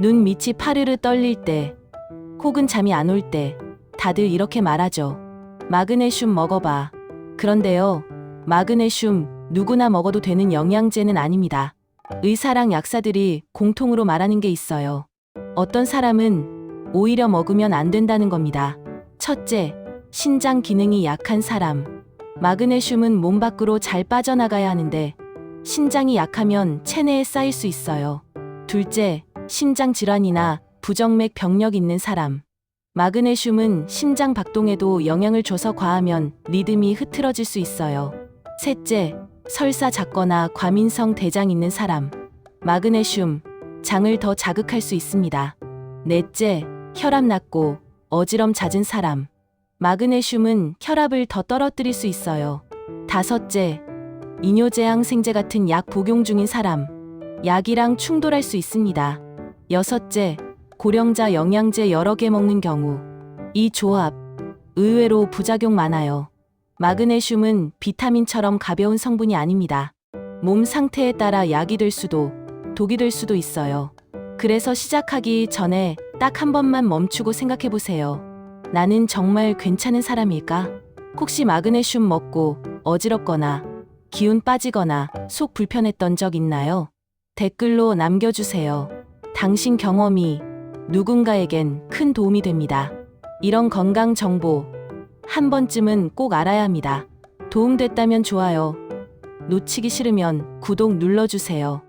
눈 밑이 파르르 떨릴 때, 혹은 잠이 안 올 때, 다들 이렇게 말하죠. 마그네슘 먹어봐. 그런데요, 마그네슘 누구나 먹어도 되는 영양제는 아닙니다. 의사랑 약사들이 공통으로 말하는 게 있어요. 어떤 사람은 오히려 먹으면 안 된다는 겁니다. 첫째, 신장 기능이 약한 사람. 마그네슘은 몸 밖으로 잘 빠져나가야 하는데 신장이 약하면 체내에 쌓일 수 있어요. 둘째, 심장 질환이나 부정맥 병력 있는 사람. 마그네슘은 심장 박동에도 영향을 줘서 과하면 리듬이 흐트러질 수 있어요. 셋째, 설사 작거나 과민성 대장 있는 사람. 마그네슘, 장을 더 자극할 수 있습니다. 넷째, 혈압 낮고 어지럼 잦은 사람. 마그네슘은 혈압을 더 떨어뜨릴 수 있어요. 다섯째, 이뇨제항 생제 같은 약 복용 중인 사람. 약이랑 충돌할 수 있습니다. 여섯째, 고령자 영양제 여러 개 먹는 경우. 이 조합, 의외로 부작용 많아요. 마그네슘은 비타민처럼 가벼운 성분이 아닙니다. 몸 상태에 따라 약이 될 수도, 독이 될 수도 있어요. 그래서 시작하기 전에 딱 한 번만 멈추고 생각해 보세요. 나는 정말 괜찮은 사람일까? 혹시 마그네슘 먹고 어지럽거나 기운 빠지거나 속 불편했던 적 있나요? 댓글로 남겨주세요. 당신 경험이 누군가에겐 큰 도움이 됩니다. 이런 건강 정보 한 번쯤은 꼭 알아야 합니다. 도움됐다면 좋아요. 놓치기 싫으면 구독 눌러주세요.